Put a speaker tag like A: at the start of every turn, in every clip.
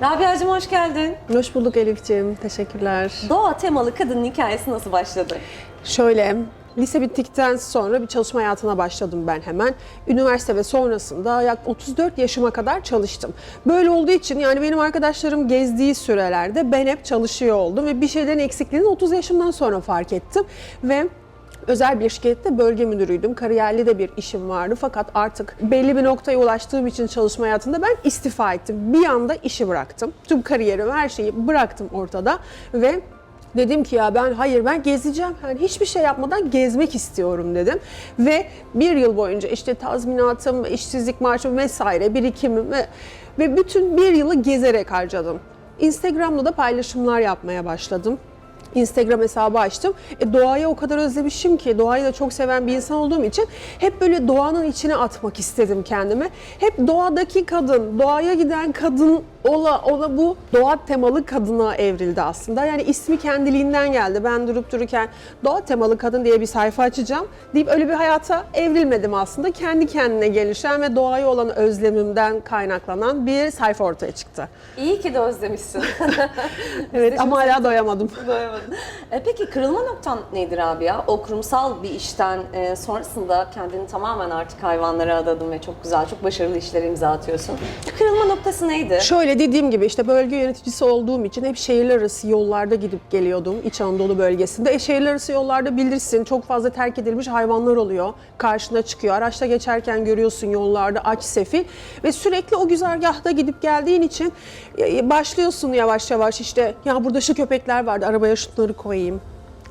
A: Rabia'cığım hoş geldin.
B: Hoş bulduk Elif'ciğim. Teşekkürler.
A: Doğa temalı kadının hikayesi nasıl başladı?
B: Şöyle, lise bittikten sonra bir çalışma hayatına başladım ben hemen. Üniversite ve sonrasında yak 34 yaşıma kadar çalıştım. Böyle olduğu için yani benim arkadaşlarım gezdiği sürelerde ben hep çalışıyor oldum ve bir şeylerin eksikliğini 30 yaşımdan sonra fark ettim ve Özel bir şirkette bölge müdürüydüm. Kariyerli de bir işim vardı fakat artık belli bir noktaya ulaştığım için çalışma hayatında ben istifa ettim. Bir anda işi bıraktım. Tüm kariyerimi, her şeyi bıraktım ortada ve Dedim ki ya ben hayır ben gezeceğim. Yani hiçbir şey yapmadan gezmek istiyorum dedim. Ve bir yıl boyunca işte tazminatım, işsizlik maaşım vesaire birikimim ve, ve bütün bir yılı gezerek harcadım. Instagram'da da paylaşımlar yapmaya başladım. Instagram hesabı açtım. E, doğayı o kadar özlemişim ki, doğayı da çok seven bir insan olduğum için hep böyle doğanın içine atmak istedim kendimi. Hep doğadaki kadın, doğaya giden kadın ola, ola bu doğa temalı kadına evrildi aslında. Yani ismi kendiliğinden geldi. Ben durup dururken doğa temalı kadın diye bir sayfa açacağım deyip öyle bir hayata evrilmedim aslında. Kendi kendine gelişen ve doğaya olan özlemimden kaynaklanan bir sayfa ortaya çıktı.
A: İyi ki de özlemişsin.
B: Evet ama hala doyamadım.
A: Doyamadın. E, peki kırılma noktan nedir abi ya? O kurumsal bir işten e, sonrasında kendini tamamen artık hayvanlara adadın ve çok güzel, çok başarılı işlere imza atıyorsun. Kırılma noktası neydi?
B: Şöyle dediğim gibi işte bölge yöneticisi olduğum için hep şehirler arası yollarda gidip geliyordum İç Anadolu bölgesinde. E şehirler arası yollarda bilirsin çok fazla terk edilmiş hayvanlar oluyor. Karşına çıkıyor. Araçta geçerken görüyorsun yollarda aç sefil ve sürekli o güzergahta gidip geldiğin için e, başlıyorsun yavaş yavaş işte ya burada şu köpekler vardı arabaya şunları koyayım.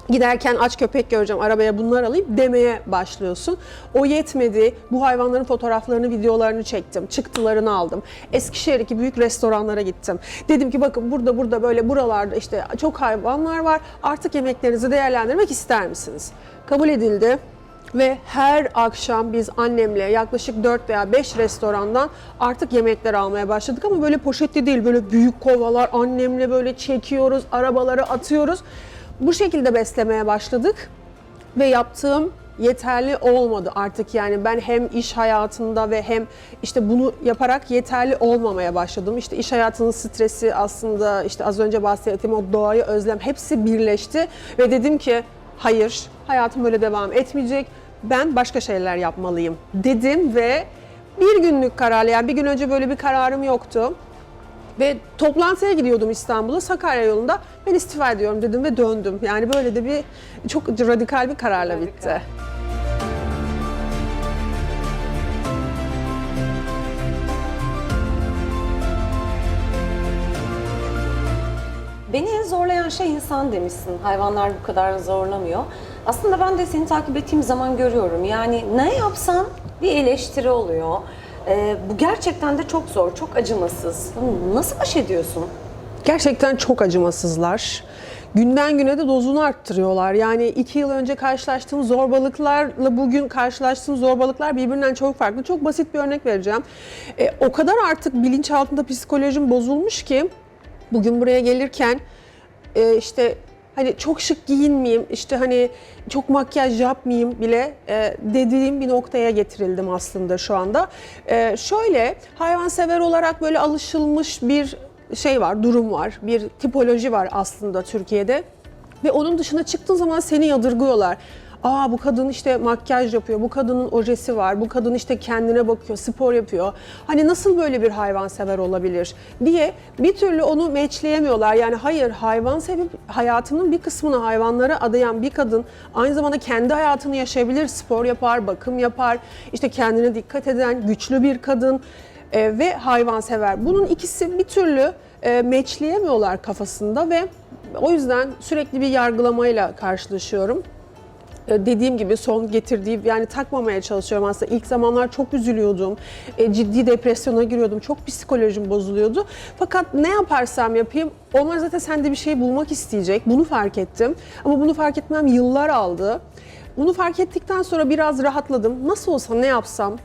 B: Giderken aç köpek göreceğim, arabaya bunlar alayım demeye başlıyorsun. O yetmedi. Bu hayvanların fotoğraflarını, videolarını çektim. Çıktılarını aldım. Eskişehir'deki büyük restoranlara gittim. Dedim ki bakın burada burada böyle buralarda işte çok hayvanlar var. Artık yemeklerinizi değerlendirmek ister misiniz? Kabul edildi. Ve her akşam biz annemle yaklaşık 4 veya 5 restorandan artık yemekler almaya başladık ama böyle poşetli değil böyle büyük kovalar annemle böyle çekiyoruz, arabaları atıyoruz. Bu şekilde beslemeye başladık ve yaptığım yeterli olmadı artık yani ben hem iş hayatında ve hem işte bunu yaparak yeterli olmamaya başladım. İşte iş hayatının stresi aslında işte az önce bahsettiğim o doğayı özlem hepsi birleşti ve dedim ki hayır hayatım böyle devam etmeyecek. Ben başka şeyler yapmalıyım dedim ve bir günlük kararla yani bir gün önce böyle bir kararım yoktu. Ve toplantıya gidiyordum İstanbul'a Sakarya yolunda. Ben istifa ediyorum dedim ve döndüm. Yani böyle de bir çok radikal bir kararla
A: Radikal.
B: bitti.
A: Beni en zorlayan şey insan demişsin. Hayvanlar bu kadar zorlamıyor. Aslında ben de seni takip ettiğim zaman görüyorum. Yani ne yapsam bir eleştiri oluyor. E, bu gerçekten de çok zor, çok acımasız. Nasıl baş ediyorsun?
B: Gerçekten çok acımasızlar. Günden güne de dozunu arttırıyorlar. Yani iki yıl önce karşılaştığım zorbalıklarla bugün karşılaştığım zorbalıklar birbirinden çok farklı. Çok basit bir örnek vereceğim. E, o kadar artık bilinçaltında psikolojim bozulmuş ki bugün buraya gelirken e, işte hani çok şık giyinmeyeyim, işte hani çok makyaj yapmayayım bile e, dediğim bir noktaya getirildim aslında şu anda. E, şöyle hayvansever olarak böyle alışılmış bir şey var, durum var, bir tipoloji var aslında Türkiye'de. Ve onun dışına çıktığın zaman seni yadırgıyorlar. Aa bu kadın işte makyaj yapıyor, bu kadının ojesi var, bu kadın işte kendine bakıyor, spor yapıyor. Hani nasıl böyle bir hayvansever olabilir diye bir türlü onu meçleyemiyorlar. Yani hayır hayvan sevip hayatının bir kısmını hayvanlara adayan bir kadın aynı zamanda kendi hayatını yaşayabilir, spor yapar, bakım yapar, işte kendine dikkat eden güçlü bir kadın e, ve hayvansever. Bunun ikisi bir türlü e, meçleyemiyorlar kafasında ve o yüzden sürekli bir yargılamayla karşılaşıyorum. E, dediğim gibi son getirdiği yani takmamaya çalışıyorum aslında. İlk zamanlar çok üzülüyordum. E, ciddi depresyona giriyordum. Çok psikolojim bozuluyordu. Fakat ne yaparsam yapayım onlar zaten sende bir şey bulmak isteyecek. Bunu fark ettim. Ama bunu fark etmem yıllar aldı. Bunu fark ettikten sonra biraz rahatladım. Nasıl olsa ne yapsam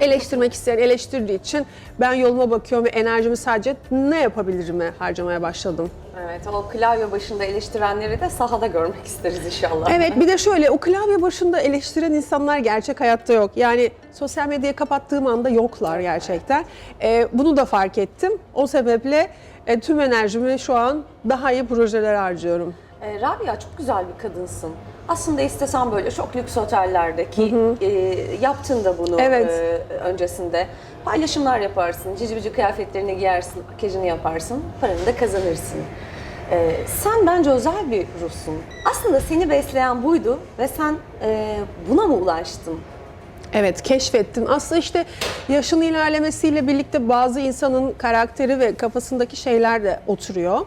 B: Eleştirmek isteyen eleştirdiği için ben yoluma bakıyorum ve enerjimi sadece ne yapabilirime harcamaya başladım.
A: Evet, o klavye başında eleştirenleri de sahada görmek isteriz inşallah.
B: Evet bir de şöyle o klavye başında eleştiren insanlar gerçek hayatta yok. Yani sosyal medyayı kapattığım anda yoklar gerçekten. Ee, bunu da fark ettim. O sebeple e, tüm enerjimi şu an daha iyi projelere harcıyorum.
A: Ee, Rabia çok güzel bir kadınsın. Aslında istesen böyle çok lüks otellerdeki e, yaptın da bunu
B: Evet.
A: e, öncesinde. Paylaşımlar yaparsın, cici bici kıyafetlerini giyersin, makyajını yaparsın, paranı da kazanırsın. Ee, sen bence özel bir ruhsun. Aslında seni besleyen buydu ve sen e, buna mı ulaştın?
B: Evet keşfettim. Aslında işte yaşın ilerlemesiyle birlikte bazı insanın karakteri ve kafasındaki şeyler de oturuyor.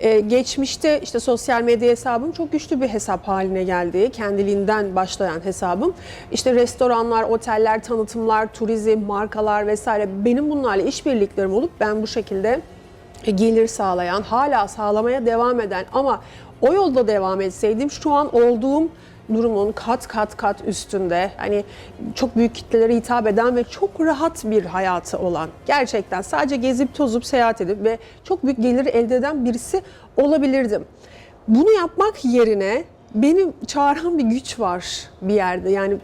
B: Ee, geçmişte işte sosyal medya hesabım çok güçlü bir hesap haline geldi. Kendiliğinden başlayan hesabım. İşte restoranlar, oteller, tanıtımlar, turizm, markalar vesaire benim bunlarla işbirliklerim olup ben bu şekilde gelir sağlayan, hala sağlamaya devam eden ama o yolda devam etseydim şu an olduğum durumun kat kat kat üstünde hani çok büyük kitlelere hitap eden ve çok rahat bir hayatı olan gerçekten sadece gezip tozup seyahat edip ve çok büyük geliri elde eden birisi olabilirdim. Bunu yapmak yerine beni çağıran bir güç var bir yerde yani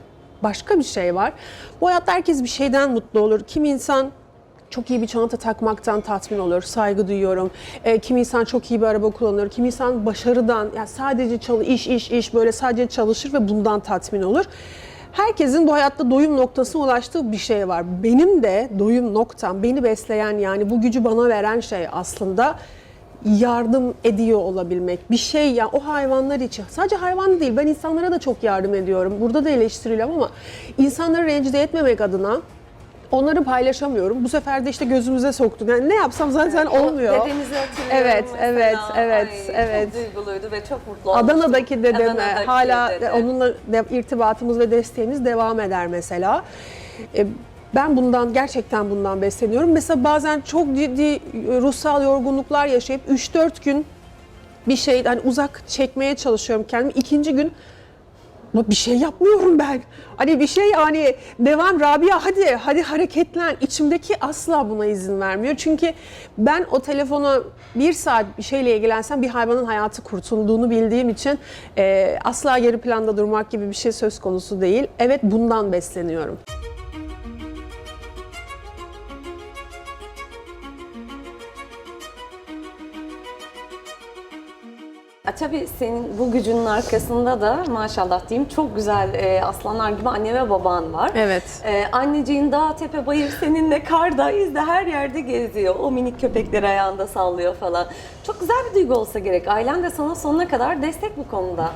B: başka bir şey var. Bu hayatta herkes bir şeyden mutlu olur. Kim insan çok iyi bir çanta takmaktan tatmin olur, saygı duyuyorum. E, kim insan çok iyi bir araba kullanır, kim insan başarıdan, yani sadece çalı, iş, iş, iş böyle sadece çalışır ve bundan tatmin olur. Herkesin bu hayatta doyum noktasına ulaştığı bir şey var. Benim de doyum noktam, beni besleyen yani bu gücü bana veren şey aslında yardım ediyor olabilmek. Bir şey ya o hayvanlar için. Sadece hayvan değil ben insanlara da çok yardım ediyorum. Burada da eleştiriliyorum ama insanları rencide etmemek adına onları paylaşamıyorum. Bu sefer de işte gözümüze soktum. Yani ne yapsam zaten olmuyor.
A: O dedenizi hatırlıyorum
B: Evet,
A: mesela.
B: evet, evet,
A: Ay,
B: evet.
A: Çok duyguluydu ve çok mutlu olmuştum.
B: Adana'daki dedeme
A: Adana'daki
B: hala
A: dede.
B: onunla de, irtibatımız ve desteğimiz devam eder mesela. E, ben bundan gerçekten bundan besleniyorum. Mesela bazen çok ciddi ruhsal yorgunluklar yaşayıp 3-4 gün bir şey hani uzak çekmeye çalışıyorum kendimi. İkinci gün ama bir şey yapmıyorum ben. Hani bir şey yani devam Rabia hadi hadi hareketlen. İçimdeki asla buna izin vermiyor. Çünkü ben o telefona bir saat bir şeyle ilgilensem bir hayvanın hayatı kurtulduğunu bildiğim için e, asla geri planda durmak gibi bir şey söz konusu değil. Evet bundan besleniyorum.
A: Tabii senin bu gücünün arkasında da maşallah diyeyim çok güzel e, aslanlar gibi anne ve baban var.
B: Evet.
A: E, anneciğin dağ tepe bayır seninle karda izde her yerde geziyor. O minik köpekleri ayağında sallıyor falan. Çok güzel bir duygu olsa gerek. Ailen de sana sonuna kadar destek bu konuda.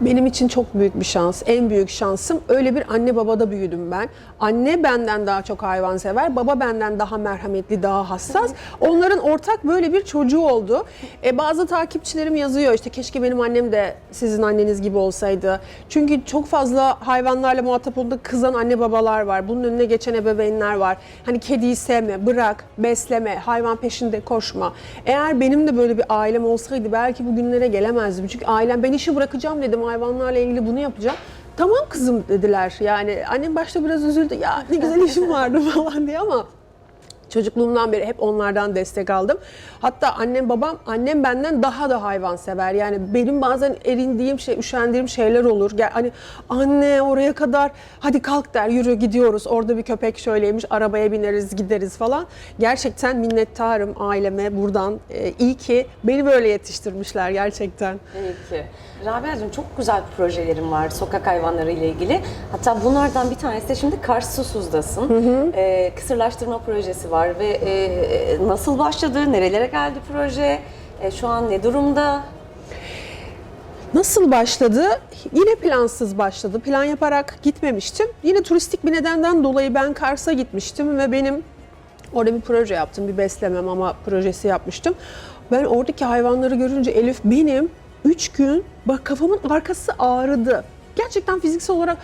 B: Benim için çok büyük bir şans, en büyük şansım. Öyle bir anne babada büyüdüm ben. Anne benden daha çok hayvansever, baba benden daha merhametli, daha hassas. Onların ortak böyle bir çocuğu oldu. E, bazı takipçilerim yazıyor işte keşke benim annem de sizin anneniz gibi olsaydı. Çünkü çok fazla hayvanlarla muhatap olduğunda kızan anne babalar var. Bunun önüne geçen ebeveynler var. Hani kediyi sevme, bırak, besleme, hayvan peşinde koşma. Eğer benim de böyle bir ailem olsaydı belki bugünlere gelemezdim. Çünkü ailem ben işi bırakacağım dedim hayvanlarla ilgili bunu yapacağım. Tamam kızım dediler. Yani annem başta biraz üzüldü. Ya ne güzel işim vardı falan diye ama Çocukluğumdan beri hep onlardan destek aldım. Hatta annem babam, annem benden daha da hayvan sever. Yani benim bazen erindiğim şey, üşendiğim şeyler olur. Gel, hani anne oraya kadar hadi kalk der, yürü gidiyoruz. Orada bir köpek şöyleymiş, arabaya bineriz, gideriz falan. Gerçekten minnettarım aileme buradan. Ee, iyi ki beni böyle yetiştirmişler gerçekten.
A: İyi ki. Rabia'cığım çok güzel projelerim var sokak hayvanları ile ilgili. Hatta bunlardan bir tanesi de şimdi Kars Susuz'dasın. Ee, kısırlaştırma projesi var ve e, nasıl başladı, nerelere geldi proje, E, şu an ne durumda?
B: Nasıl başladı? Yine plansız başladı. Plan yaparak gitmemiştim. Yine turistik bir nedenden dolayı ben Kars'a gitmiştim ve benim orada bir proje yaptım. Bir besleme mama projesi yapmıştım. Ben oradaki hayvanları görünce Elif benim 3 gün bak kafamın arkası ağrıdı. Gerçekten fiziksel olarak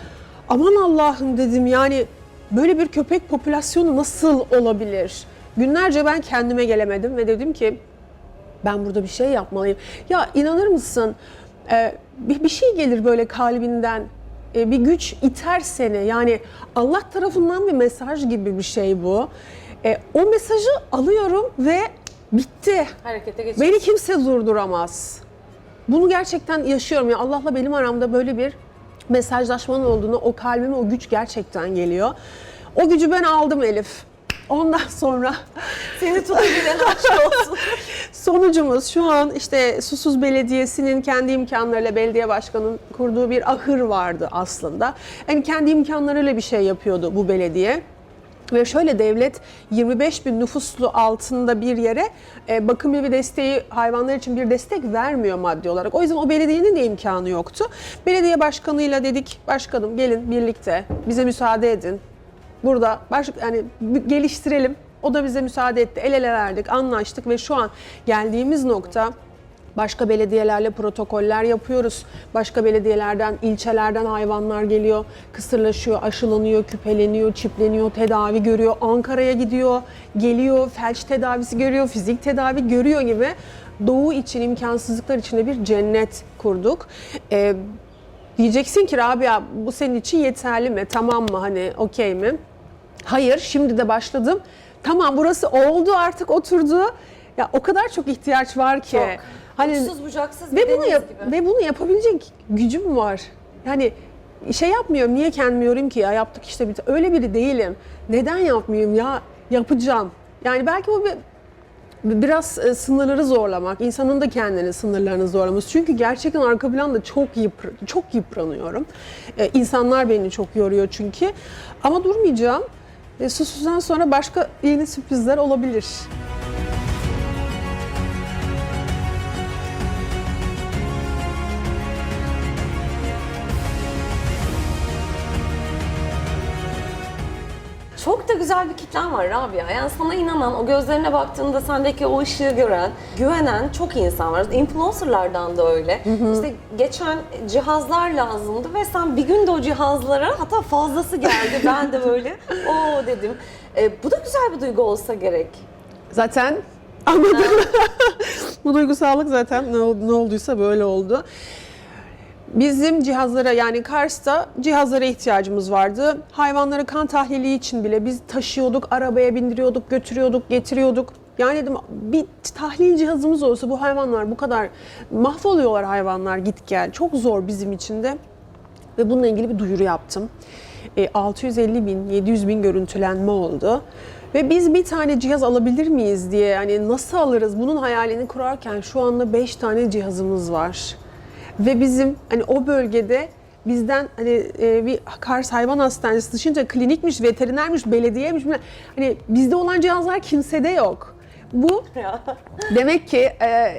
B: aman Allah'ım dedim yani böyle bir köpek popülasyonu nasıl olabilir? Günlerce ben kendime gelemedim ve dedim ki ben burada bir şey yapmalıyım. Ya inanır mısın? Ee, bir, bir şey gelir böyle kalbinden. e, bir güç iter seni. Yani Allah tarafından bir mesaj gibi bir şey bu. E, o mesajı alıyorum ve bitti.
A: Harekete geçiyor.
B: Beni kimse durduramaz. Bunu gerçekten yaşıyorum. Ya Allah'la benim aramda böyle bir mesajlaşmanın olduğunu, o kalbime o güç gerçekten geliyor. O gücü ben aldım Elif. Ondan sonra
A: Seni tutabilen aşk olsun.
B: sonucumuz şu an işte Susuz Belediyesi'nin kendi imkanlarıyla belediye başkanının kurduğu bir ahır vardı aslında. Yani kendi imkanlarıyla bir şey yapıyordu bu belediye. Ve şöyle devlet 25 bin nüfuslu altında bir yere e, bakım evi desteği hayvanlar için bir destek vermiyor maddi olarak. O yüzden o belediyenin de imkanı yoktu. Belediye başkanıyla dedik başkanım gelin birlikte bize müsaade edin. Burada baş, yani geliştirelim. O da bize müsaade etti. El ele verdik, anlaştık ve şu an geldiğimiz nokta Başka belediyelerle protokoller yapıyoruz. Başka belediyelerden, ilçelerden hayvanlar geliyor, kısırlaşıyor, aşılanıyor, küpeleniyor, çipleniyor, tedavi görüyor. Ankara'ya gidiyor, geliyor, felç tedavisi görüyor, fizik tedavi görüyor gibi. Doğu için, imkansızlıklar içinde bir cennet kurduk. Ee, diyeceksin ki Rabia bu senin için yeterli mi? Tamam mı? Hani okey mi? Hayır, şimdi de başladım. Tamam burası oldu artık oturdu. Ya o kadar çok ihtiyaç var ki.
A: Çok.
B: Hani
A: Uçsuz bucaksız
B: ve bunu yap
A: gibi.
B: ve bunu yapabilecek gücüm var. Yani şey yapmıyorum. Niye kendimi yorayım ki ya yaptık işte bir öyle biri değilim. Neden yapmayayım ya? Yapacağım. Yani belki bu bir biraz e, sınırları zorlamak, insanın da kendini sınırlarını zorlaması. Çünkü gerçekten arka planda çok yıpr çok yıpranıyorum. E, insanlar beni çok yoruyor çünkü. Ama durmayacağım. E, susuzdan sonra başka yeni sürprizler olabilir.
A: Güzel bir kitlen var Rabia. Yani sana inanan, o gözlerine baktığında sendeki o ışığı gören, güvenen çok insan var. Influencerlardan da öyle. İşte geçen cihazlar lazımdı ve sen bir gün de o cihazlara hatta fazlası geldi. ben de böyle o dedim. E, bu da güzel bir duygu olsa gerek.
B: Zaten anladım. Bu duygusallık zaten ne, ne olduysa böyle oldu. Bizim cihazlara yani Kars'ta cihazlara ihtiyacımız vardı. Hayvanları kan tahlili için bile biz taşıyorduk, arabaya bindiriyorduk, götürüyorduk, getiriyorduk. Yani dedim bir tahlil cihazımız olsa bu hayvanlar bu kadar mahvoluyorlar hayvanlar git gel. Çok zor bizim için de ve bununla ilgili bir duyuru yaptım. E, 650 bin, 700 bin görüntülenme oldu. Ve biz bir tane cihaz alabilir miyiz diye hani nasıl alırız bunun hayalini kurarken şu anda 5 tane cihazımız var. Ve bizim hani o bölgede bizden hani e, bir Kars Hayvan Hastanesi dışında klinikmiş, veterinermiş, belediyemiş. Hani bizde olan cihazlar kimsede yok. Bu Demek ki e,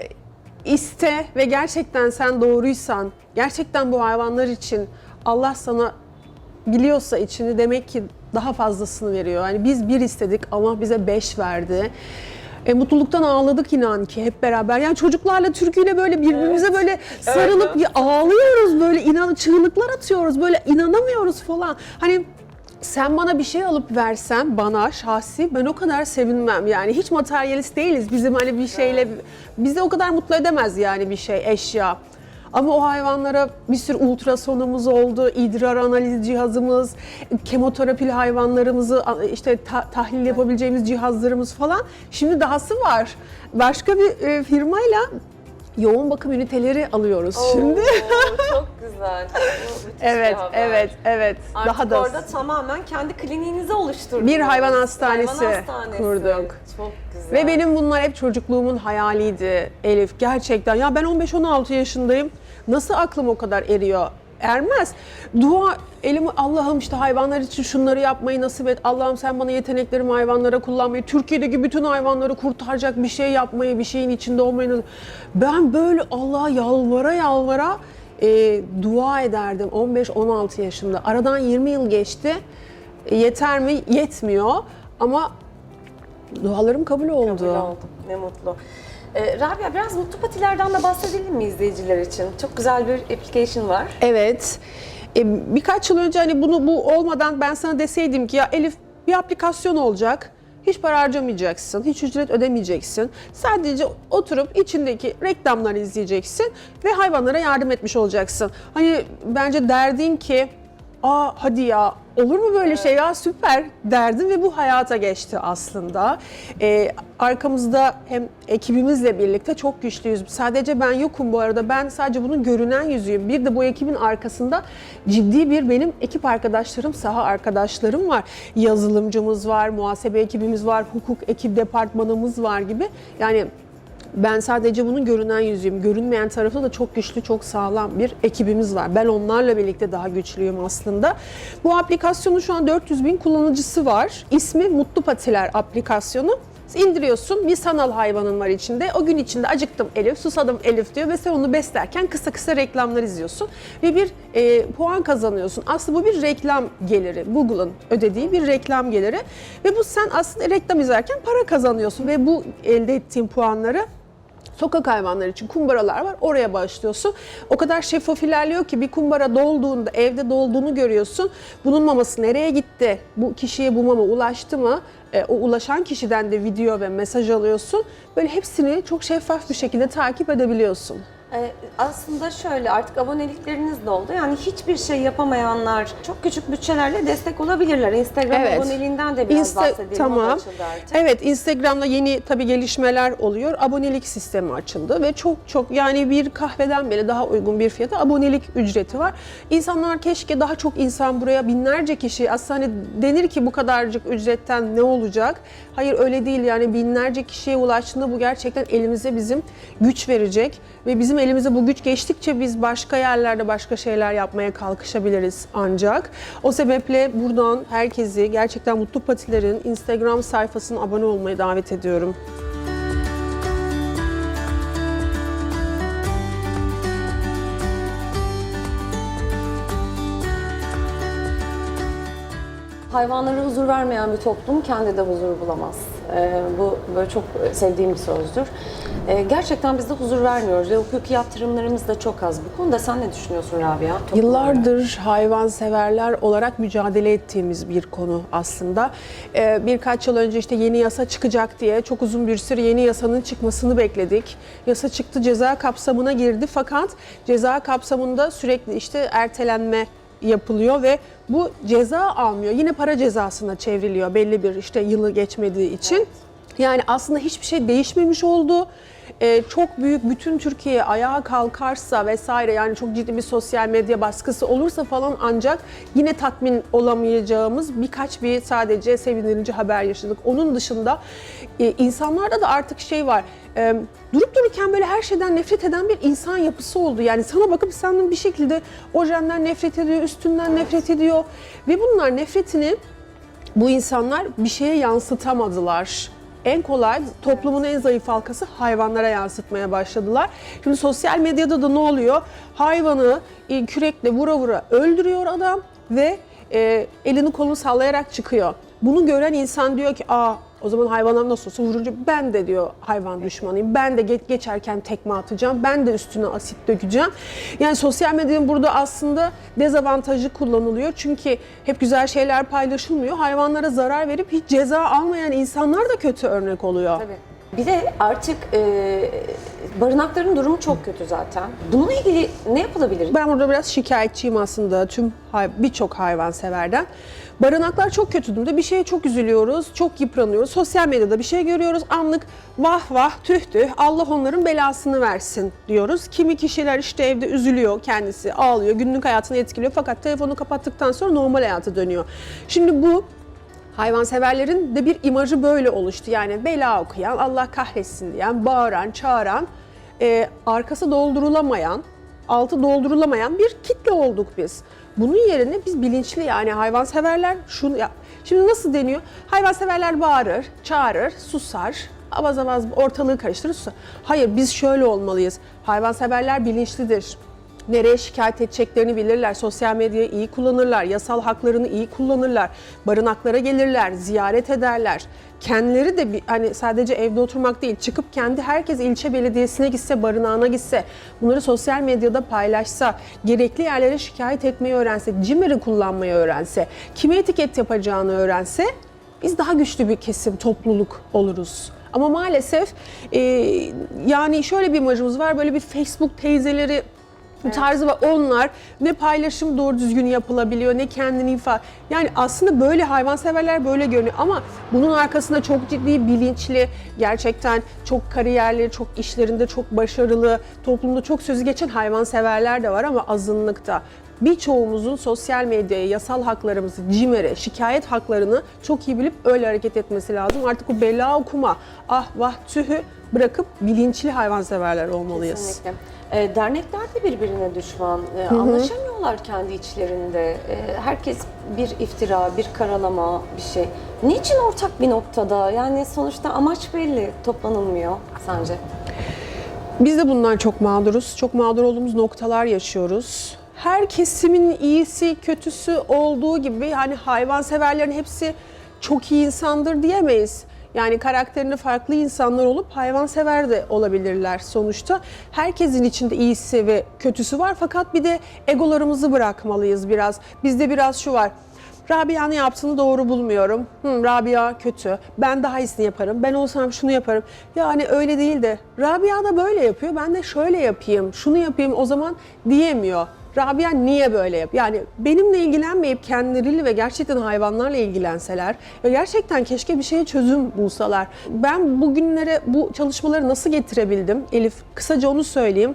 B: iste ve gerçekten sen doğruysan, gerçekten bu hayvanlar için Allah sana biliyorsa içini demek ki daha fazlasını veriyor. Yani biz bir istedik ama bize beş verdi. E, mutluluktan ağladık inan ki hep beraber. Yani çocuklarla türküyle böyle birbirimize
A: Evet.
B: böyle sarılıp
A: Evet.
B: ağlıyoruz böyle inan çığlıklar atıyoruz böyle inanamıyoruz falan. Hani sen bana bir şey alıp versen bana şahsi ben o kadar sevinmem. Yani hiç materyalist değiliz. Bizim hani bir şeyle bizi o kadar mutlu edemez yani bir şey eşya. Ama o hayvanlara bir sürü ultrasonumuz oldu, idrar analiz cihazımız, kemoterapili hayvanlarımızı işte ta- tahlil yapabileceğimiz cihazlarımız falan. Şimdi dahası var. Başka bir e, firmayla yoğun bakım üniteleri alıyoruz şimdi.
A: Oo, çok güzel.
B: Evet, evet, evet.
A: Artık
B: Daha da
A: orada tamamen kendi kliniğinizi oluşturdunuz.
B: Bir hayvan hastanesi
A: Hayvan hastanesi.
B: kurduk.
A: Çok güzel.
B: Ve benim bunlar hep çocukluğumun hayaliydi Elif. Gerçekten. Ya ben 15-16 yaşındayım. Nasıl aklım o kadar eriyor? Ermez. Dua elimi Allah'ım işte hayvanlar için şunları yapmayı nasip et. Allah'ım sen bana yeteneklerimi hayvanlara kullanmayı, Türkiye'deki bütün hayvanları kurtaracak bir şey yapmayı, bir şeyin içinde olmayı. Ben böyle Allah'a yalvara yalvara e, dua ederdim 15-16 yaşında. Aradan 20 yıl geçti. E, yeter mi? Yetmiyor. Ama dualarım kabul oldu.
A: Kabul oldu. Ne mutlu. Ee, Rabia biraz Mutlu Patilerden de bahsedelim mi izleyiciler için? Çok güzel bir application var.
B: Evet. E, birkaç yıl önce hani bunu bu olmadan ben sana deseydim ki ya Elif bir aplikasyon olacak. Hiç para harcamayacaksın, hiç ücret ödemeyeceksin. Sadece oturup içindeki reklamları izleyeceksin ve hayvanlara yardım etmiş olacaksın. Hani bence derdin ki aa hadi ya olur mu böyle şey ya süper derdim ve bu hayata geçti aslında. Ee, arkamızda hem ekibimizle birlikte çok güçlüyüz. Sadece ben yokum bu arada. Ben sadece bunun görünen yüzüyüm. Bir de bu ekibin arkasında ciddi bir benim ekip arkadaşlarım, saha arkadaşlarım var. Yazılımcımız var, muhasebe ekibimiz var, hukuk ekip departmanımız var gibi. Yani ben sadece bunun görünen yüzüyüm. Görünmeyen tarafı da çok güçlü, çok sağlam bir ekibimiz var. Ben onlarla birlikte daha güçlüyüm aslında. Bu aplikasyonun şu an 400 bin kullanıcısı var. İsmi Mutlu Patiler aplikasyonu. İndiriyorsun, bir sanal hayvanın var içinde. O gün içinde acıktım Elif, susadım Elif diyor ve sen onu beslerken kısa kısa reklamlar izliyorsun. Ve bir e, puan kazanıyorsun. Aslında bu bir reklam geliri. Google'ın ödediği bir reklam geliri. Ve bu sen aslında reklam izlerken para kazanıyorsun. Ve bu elde ettiğin puanları Sokak hayvanları için kumbaralar var. Oraya başlıyorsun. O kadar şeffaf ilerliyor ki bir kumbara dolduğunda, evde dolduğunu görüyorsun. Bunun maması nereye gitti? Bu kişiye bu mama ulaştı mı? E, o ulaşan kişiden de video ve mesaj alıyorsun. Böyle hepsini çok şeffaf bir şekilde takip edebiliyorsun.
A: Ee, aslında şöyle artık abonelikleriniz de oldu. Yani hiçbir şey yapamayanlar çok küçük bütçelerle destek olabilirler. Instagram
B: Evet.
A: aboneliğinden de biraz
B: Insta-
A: bahsedelim.
B: Tamam.
A: artık.
B: Evet Instagram'da yeni tabii gelişmeler oluyor. Abonelik sistemi açıldı ve çok çok yani bir kahveden bile daha uygun bir fiyata abonelik ücreti var. İnsanlar keşke daha çok insan buraya binlerce kişi aslında hani denir ki bu kadarcık ücretten ne olacak? Hayır öyle değil yani binlerce kişiye ulaştığında bu gerçekten elimize bizim güç verecek ve bizim elimize bu güç geçtikçe biz başka yerlerde başka şeyler yapmaya kalkışabiliriz ancak. O sebeple buradan herkesi gerçekten Mutlu Patiler'in Instagram sayfasına abone olmayı davet ediyorum.
A: Hayvanlara huzur vermeyen bir toplum kendi de huzur bulamaz. Ee, bu böyle çok sevdiğim bir sözdür. Ee, gerçekten biz de huzur vermiyoruz ve hukuki yaptırımlarımız da çok az. Bu konuda sen ne düşünüyorsun Rabia? Toplum.
B: Yıllardır hayvanseverler olarak mücadele ettiğimiz bir konu aslında. Ee, birkaç yıl önce işte yeni yasa çıkacak diye çok uzun bir süre yeni yasanın çıkmasını bekledik. Yasa çıktı, ceza kapsamına girdi fakat ceza kapsamında sürekli işte ertelenme yapılıyor ve bu ceza almıyor. Yine para cezasına çevriliyor belli bir işte yılı geçmediği için. Yani aslında hiçbir şey değişmemiş oldu. Ee, çok büyük bütün Türkiye ayağa kalkarsa vesaire yani çok ciddi bir sosyal medya baskısı olursa falan ancak yine tatmin olamayacağımız birkaç bir sadece sevindirici haber yaşadık. Onun dışında e, insanlarda da artık şey var. e, durup dururken böyle her şeyden nefret eden bir insan yapısı oldu. Yani sana bakıp senden bir şekilde ojenden nefret ediyor, üstünden nefret ediyor ve bunlar nefretini bu insanlar bir şeye yansıtamadılar. En kolay toplumun en zayıf halkası hayvanlara yansıtmaya başladılar. Şimdi sosyal medyada da ne oluyor? Hayvanı e, kürekle vura vura öldürüyor adam ve e, elini kolunu sallayarak çıkıyor. Bunu gören insan diyor ki aa o zaman hayvana nasıl olsa vurunca ben de diyor hayvan düşmanıyım. Ben de ge- geçerken tekme atacağım. Ben de üstüne asit dökeceğim. Yani sosyal medyanın burada aslında dezavantajı kullanılıyor. Çünkü hep güzel şeyler paylaşılmıyor. Hayvanlara zarar verip hiç ceza almayan insanlar da kötü örnek oluyor.
A: Tabii. Bir de artık e, barınakların durumu çok kötü zaten. Bununla ilgili ne yapılabilir?
B: Ben burada biraz şikayetçiyim aslında tüm hay- birçok hayvanseverden. Barınaklar çok kötü durumda. Bir şeye çok üzülüyoruz, çok yıpranıyoruz. Sosyal medyada bir şey görüyoruz. Anlık vah vah tüh tüh Allah onların belasını versin diyoruz. Kimi kişiler işte evde üzülüyor kendisi, ağlıyor, günlük hayatını etkiliyor. Fakat telefonu kapattıktan sonra normal hayata dönüyor. Şimdi bu hayvanseverlerin de bir imajı böyle oluştu. Yani bela okuyan, Allah kahretsin diyen, bağıran, çağıran, e, arkası doldurulamayan, altı doldurulamayan bir kitle olduk biz. Bunun yerine biz bilinçli yani hayvanseverler şunu ya şimdi nasıl deniyor? Hayvanseverler bağırır, çağırır, susar, avaz avaz ortalığı karıştırır. susar. Hayır biz şöyle olmalıyız. Hayvanseverler bilinçlidir nereye şikayet edeceklerini bilirler. Sosyal medyayı iyi kullanırlar. Yasal haklarını iyi kullanırlar. Barınaklara gelirler, ziyaret ederler. Kendileri de bir, hani sadece evde oturmak değil, çıkıp kendi herkes ilçe belediyesine gitse, barınağına gitse, bunları sosyal medyada paylaşsa, gerekli yerlere şikayet etmeyi öğrense, CİMER'i kullanmayı öğrense, kime etiket yapacağını öğrense biz daha güçlü bir kesim, topluluk oluruz. Ama maalesef e, yani şöyle bir imajımız var, böyle bir Facebook teyzeleri tarzı var. Onlar ne paylaşım doğru düzgün yapılabiliyor ne kendini ifade. Yani aslında böyle hayvanseverler böyle görünüyor ama bunun arkasında çok ciddi bilinçli, gerçekten çok kariyerli, çok işlerinde çok başarılı, toplumda çok sözü geçen hayvanseverler de var ama azınlıkta. Birçoğumuzun sosyal medyaya, yasal haklarımızı, CİMER'e, şikayet haklarını çok iyi bilip öyle hareket etmesi lazım. Artık o bela okuma, ah vah tühü bırakıp bilinçli hayvanseverler olmalıyız.
A: Kesinlikle. E, dernekler de birbirine düşman. E, anlaşamıyorlar kendi içlerinde. E, herkes bir iftira, bir karalama, bir şey. Niçin ortak bir noktada? Yani sonuçta amaç belli. Toplanılmıyor sence?
B: Biz de bundan çok mağduruz. Çok mağdur olduğumuz noktalar yaşıyoruz. Her kesimin iyisi, kötüsü olduğu gibi hani hayvanseverlerin hepsi çok iyi insandır diyemeyiz. Yani karakterinde farklı insanlar olup hayvansever de olabilirler sonuçta. Herkesin içinde iyisi ve kötüsü var fakat bir de egolarımızı bırakmalıyız biraz. Bizde biraz şu var. Rabia'nın yaptığını doğru bulmuyorum. Hı, Rabia kötü. Ben daha iyisini yaparım. Ben olsam şunu yaparım. Yani öyle değil de Rabia da böyle yapıyor. Ben de şöyle yapayım. Şunu yapayım o zaman diyemiyor. Rabia niye böyle yap? Yani benimle ilgilenmeyip kendileriyle ve gerçekten hayvanlarla ilgilenseler ve gerçekten keşke bir şeye çözüm bulsalar. Ben bugünlere bu çalışmaları nasıl getirebildim? Elif kısaca onu söyleyeyim.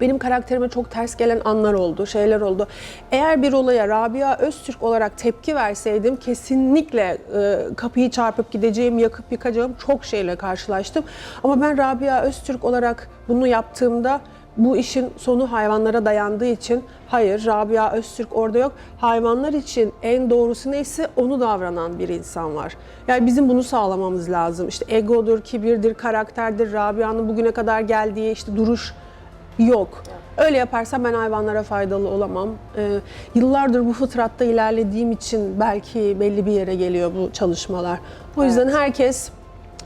B: Benim karakterime çok ters gelen anlar oldu, şeyler oldu. Eğer bir olaya Rabia Öztürk olarak tepki verseydim kesinlikle e, kapıyı çarpıp gideceğim, yakıp yıkacağım çok şeyle karşılaştım. Ama ben Rabia Öztürk olarak bunu yaptığımda bu işin sonu hayvanlara dayandığı için hayır Rabia Öztürk orada yok. Hayvanlar için en doğrusu neyse onu davranan bir insan var. Yani bizim bunu sağlamamız lazım. İşte egodur, kibirdir, karakterdir, Rabia'nın bugüne kadar geldiği işte duruş yok. Öyle yaparsam ben hayvanlara faydalı olamam. Ee, yıllardır bu fıtratta ilerlediğim için belki belli bir yere geliyor bu çalışmalar. O yüzden herkes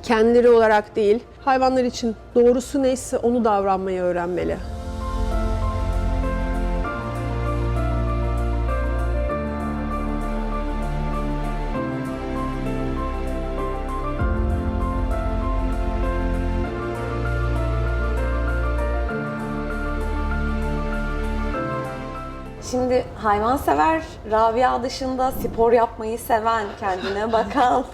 B: kendileri olarak değil, hayvanlar için doğrusu neyse onu davranmayı öğrenmeli.
A: Şimdi hayvansever, Rabia dışında spor yapmayı seven, kendine bakan,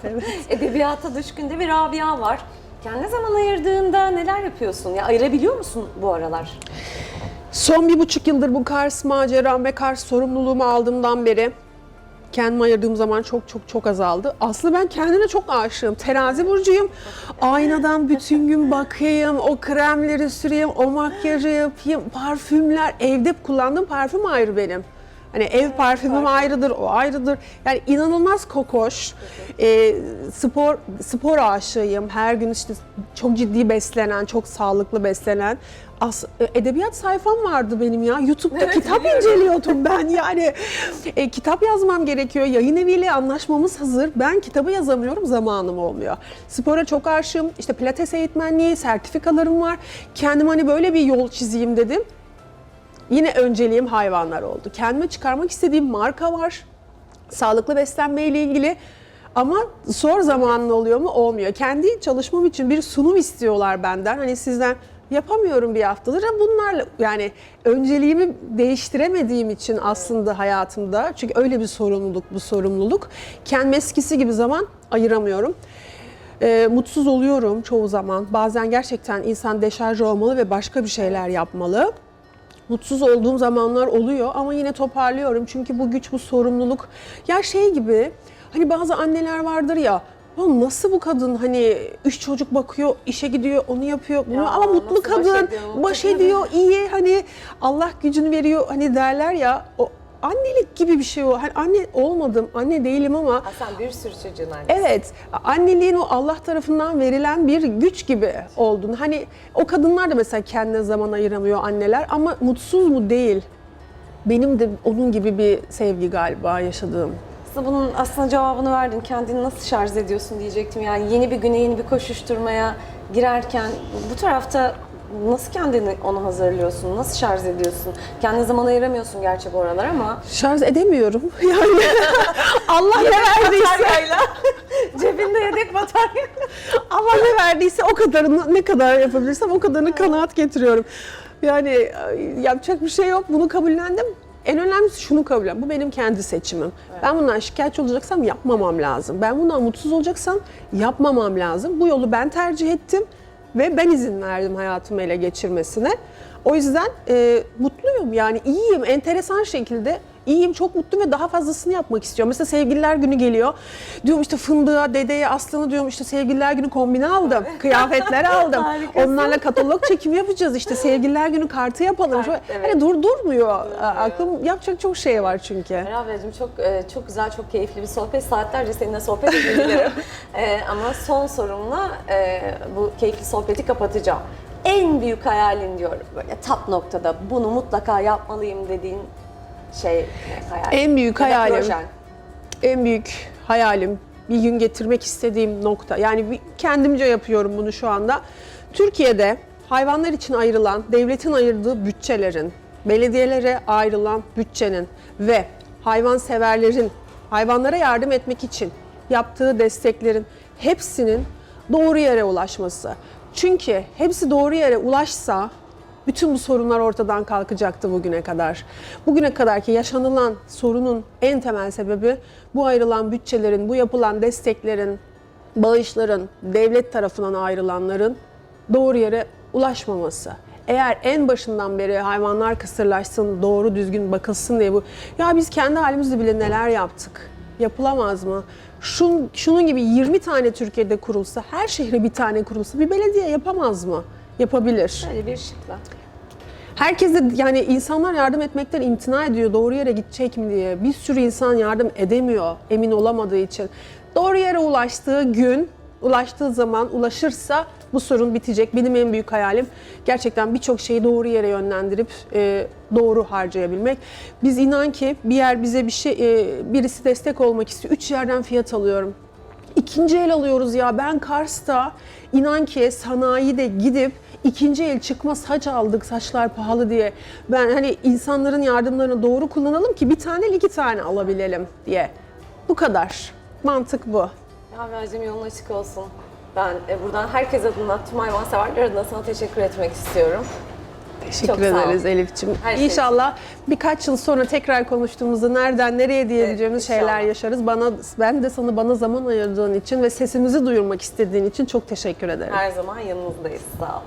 A: edebiyata düşkün de bir Rabia var. Kendine zaman ayırdığında neler yapıyorsun? Ya ayırabiliyor musun bu aralar?
B: Son bir buçuk yıldır bu Kars maceram ve Kars sorumluluğumu aldığımdan beri kendime ayırdığım zaman çok çok çok azaldı. Aslında ben kendime çok aşığım. Terazi burcuyum. Aynadan bütün gün bakayım, o kremleri süreyim, o makyajı yapayım, parfümler. Evde kullandığım parfüm ayrı benim. Hani ev parfümüm ayrıdır, o ayrıdır. Yani inanılmaz kokoş. Ee, spor spor aşığıyım. Her gün işte çok ciddi beslenen, çok sağlıklı beslenen. As, edebiyat sayfam vardı benim ya. YouTube'da kitap inceliyordum ben. Yani e, kitap yazmam gerekiyor. Yayın eviyle anlaşmamız hazır. Ben kitabı yazamıyorum, zamanım olmuyor. Spora çok aşığım. İşte pilates eğitmenliği, sertifikalarım var. Kendim hani böyle bir yol çizeyim dedim. Yine önceliğim hayvanlar oldu. Kendime çıkarmak istediğim marka var. Sağlıklı beslenme ile ilgili. Ama zor zamanlı oluyor mu? Olmuyor. Kendi çalışmam için bir sunum istiyorlar benden. Hani sizden yapamıyorum bir haftadır. Bunlarla yani önceliğimi değiştiremediğim için aslında hayatımda. Çünkü öyle bir sorumluluk bu sorumluluk. Kendime eskisi gibi zaman ayıramıyorum. Ee, mutsuz oluyorum çoğu zaman. Bazen gerçekten insan deşarj olmalı ve başka bir şeyler yapmalı mutsuz olduğum zamanlar oluyor ama yine toparlıyorum çünkü bu güç, bu sorumluluk. Ya şey gibi hani bazı anneler vardır ya "Ya nasıl bu kadın hani üç çocuk bakıyor, işe gidiyor, onu yapıyor bunu
A: Ya,
B: ama mutlu
A: nasıl baş
B: kadın,
A: ediyor,
B: baş
A: kadın?"
B: ediyor, iyi hani Allah gücünü veriyor hani derler ya o annelik gibi bir şey o. Hani anne olmadım, anne değilim ama
A: Ha, sen bir sürü çocuğun annesi.
B: Evet, anneliğin o Allah tarafından verilen bir güç gibi oldun. Hani o kadınlar da mesela kendine zaman ayıramıyor anneler ama mutsuz mu değil. Benim de onun gibi bir sevgi galiba yaşadığım.
A: Aslında bunun aslında cevabını verdin. Kendini nasıl şarj ediyorsun diyecektim. Yani yeni bir güne, yeni bir koşuşturmaya girerken bu tarafta nasıl kendini ona hazırlıyorsun? Nasıl şarj ediyorsun? Kendine zaman ayıramıyorsun gerçi bu aralar ama.
B: Şarj edemiyorum. Yani Allah ne verdiyse.
A: Cebinde yedek batarya.
B: Allah ne verdiyse o kadarını ne kadar yapabilirsem o kadarını kanaat getiriyorum. Yani yapacak bir şey yok. Bunu kabullendim. En önemlisi şunu kabullen. Bu benim kendi seçimim. Ben bundan şikayetçi olacaksam yapmamam lazım. Ben bundan mutsuz olacaksam yapmamam lazım. Bu yolu ben tercih ettim ve ben izin verdim hayatımı ele geçirmesine. O yüzden e, mutluyum yani iyiyim enteresan şekilde iyiyim çok mutluyum ve daha fazlasını yapmak istiyorum. Mesela sevgililer günü geliyor. Diyorum işte fındığa, dedeye, aslanı diyorum işte sevgililer günü kombine aldım. Kıyafetler aldım. Onlarla katalog çekimi yapacağız işte sevgililer günü kartı yapalım.
A: Kart, evet.
B: Hani dur durmuyor. Aklım yapacak çok şey var çünkü.
A: Merhaba'cığım çok e, çok güzel, çok keyifli bir sohbet. Saatlerce seninle sohbet edebilirim. E, ama son sorumla e, bu keyifli sohbeti kapatacağım. En büyük hayalin diyorum böyle top noktada bunu mutlaka yapmalıyım dediğin şey hayal?
B: En büyük
A: Ya
B: hayalim.
A: projen.
B: en büyük hayalim bir gün getirmek istediğim nokta. Yani kendimce yapıyorum bunu şu anda. Türkiye'de hayvanlar için ayrılan, devletin ayırdığı bütçelerin, belediyelere ayrılan bütçenin ve hayvanseverlerin hayvanlara yardım etmek için yaptığı desteklerin hepsinin doğru yere ulaşması. Çünkü hepsi doğru yere ulaşsa bütün bu sorunlar ortadan kalkacaktı bugüne kadar. Bugüne kadarki yaşanılan sorunun en temel sebebi bu ayrılan bütçelerin, bu yapılan desteklerin, bağışların, devlet tarafından ayrılanların doğru yere ulaşmaması. Eğer en başından beri hayvanlar kısırlaşsın, doğru düzgün bakılsın diye bu... Ya biz kendi halimizde bile neler yaptık? Yapılamaz mı? Şun, şunun gibi 20 tane Türkiye'de kurulsa, her şehre bir tane kurulsa bir belediye yapamaz mı? Yapabilir.
A: Böyle bir şıkla.
B: Herkes de yani insanlar yardım etmekten imtina ediyor doğru yere gidecek mi diye. Bir sürü insan yardım edemiyor emin olamadığı için. Doğru yere ulaştığı gün, ulaştığı zaman ulaşırsa bu sorun bitecek. Benim en büyük hayalim gerçekten birçok şeyi doğru yere yönlendirip e, doğru harcayabilmek. Biz inan ki bir yer bize bir şey e, birisi destek olmak istiyor. Üç yerden fiyat alıyorum. İkinci el alıyoruz ya. Ben Kars'ta inan ki sanayide gidip ikinci el çıkma saç aldık saçlar pahalı diye. Ben hani insanların yardımlarını doğru kullanalım ki bir tane iki tane alabilelim diye. Bu kadar. Mantık bu.
A: Merhaba'cığım yolun açık olsun. Ben e, buradan herkes adına, tüm hayvanseverler adına sana teşekkür etmek istiyorum.
B: Teşekkür
A: Çok
B: ederiz Elif'ciğim.
A: Her şey
B: İnşallah birkaç yıl sonra tekrar konuştuğumuzda nereden nereye diyebileceğimiz
A: Evet,
B: şeyler yaşarız. Bana ben de sana bana zaman ayırdığın için ve sesimizi duyurmak istediğin için çok teşekkür ederim.
A: Her zaman yanınızdayız. Sağ ol.